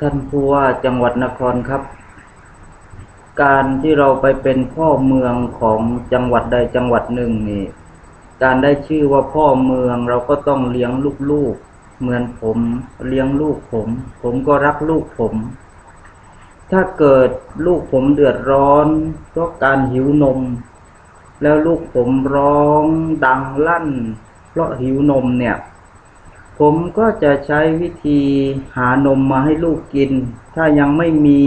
ท่านผู้ว่าจังหวัดนครครับ การที่เราไปเป็นพ่อเมืองของจังหวัดใดจังหวัดหนึ่งนี่การได้ชื่อว่าพ่อเมืองเราก็ต้องเลี้ยงลูกๆ เหมือนผมเลี้ยงลูกผม ผมก็รักลูกผม ถ้าเกิดลูกผมเดือดร้อนเพราะการหิวนม แล้วลูกผมร้องดังลั่น เพราะหิวนมเนี่ย ผมก็จะใช้วิธีหานมมาให้ลูกกิน ถ้ายังไม่มี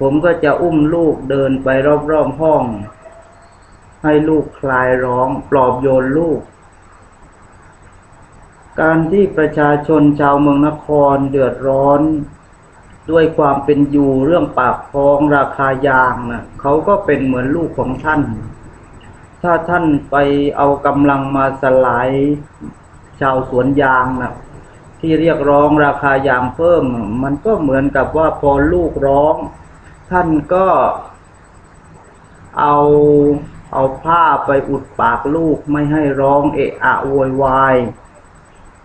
ผมก็จะอุ้มลูกเดินไปรอบๆห้อง ให้ลูกคลายร้องปลอบโยนลูก การที่ประชาชนชาวเมืองนครเดือดร้อน ด้วยความเป็นอยู่เรื่องปากท้องราคายางนะเขาก็เป็นเหมือนลูกของท่าน ถ้าท่านไปเอากำลังมาสลาย ชาวสวนยางนะที่เรียกร้องราคายางเพิ่ม มันก็เหมือนกับว่าพอลูกร้อง ท่านก็เอาเอาผ้าไปอุดปากลูกไม่ให้ร้องเอะอะโวยวาย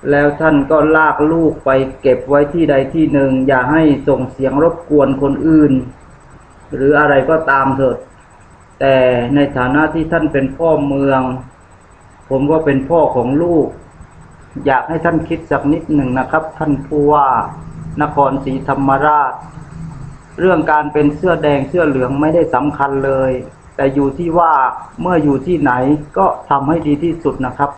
แล้วท่านก็ลากลูกไปเก็บไว้ที่ใดที่หนึ่ง อย่าให้ส่งเสียงรบกวนคนอื่น หรืออะไรก็ตามเถิด แต่ในฐานะที่ท่านเป็นพ่อเมือง ผมก็เป็นพ่อของลูก อยากให้ท่านคิดสักนิดหนึ่งนะครับ ท่านผู้ว่านครศรีธรรมราช เรื่องการเป็นเสื้อแดงเสื้อเหลืองไม่ได้สำคัญเลย แต่อยู่ที่ว่าเมื่ออยู่ที่ไหนก็ทำให้ดีที่สุดนะครับ